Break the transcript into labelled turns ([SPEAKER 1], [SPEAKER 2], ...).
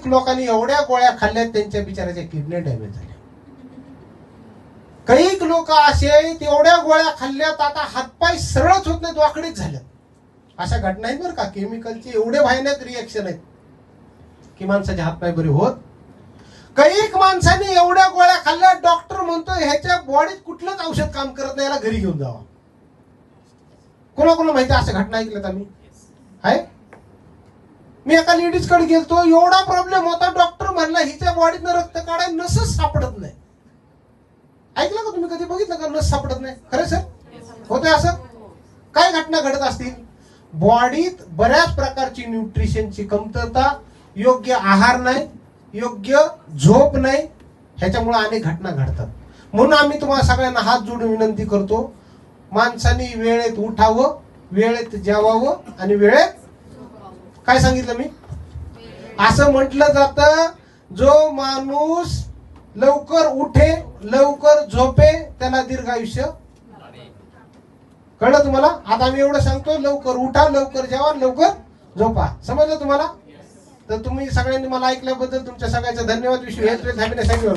[SPEAKER 1] कित्येक लोकांनी एवढ्या गोळ्या खाल्ल्यात त्यांच्या बिचाराच्या किडनी डॅमेज झाल्या काही लोक असे आहेत, एवढ्या गोळ्या खाल्ल्यात आता हातपाय सरळच होत नाहीत वाकडीच झाल्यात. अशा घटना आहेत बरं का केमिकलचे एवढे भयानक रिएक्शन आहेत की माणसाचे हातपाय बरे होत. काही माणसाने एवढ्या गोळ्या खाल्ल्या डॉक्टर म्हणतो ह्याच्या बॉडीत कुठलंच औषध काम करत नाही याला घरी घेऊन जावा. कोणा कोणा माहिती अशा घटना ऐकल्यात आम्ही? आहे? मी एका लेडीजकडे गेलतो एवढा प्रॉब्लेम होता डॉक्टर म्हणला हिच्या बॉडीतनं रक्त काढाय नसच सापडत नाही. ऐकलं का तुम्ही कधी? बघितलं का? नस सापडत नाही. खरं सर? होते असं? काय घटना घडत असतील? बॉडीत बऱ्याच प्रकारची न्यूट्रिशनची कमतरता योग्य आहार नाही योग्य झोप नाही ह्याच्यामुळे अनेक घटना घडतात. म्हणून आम्ही तुम्हाला सगळ्यांना हात जोडून विनंती करतो माणसाने वेळेत उठावं वेळेत जेवावं आणि वेळेत काय सांगितलं मी? असं म्हटलं जात जो माणूस लवकर उठे लवकर झोपे त्याला दीर्घ आयुष्य कळलं तुम्हाला? आता आम्ही एवढं सांगतो लवकर उठा लवकर जेवा लवकर झोपा. समजलं तुम्हाला? तर तुम्ही सगळ्यांनी मला ऐकल्याबद्दल तुमच्या सगळ्यांचा धन्यवाद. विश्व हेच सांगितलं.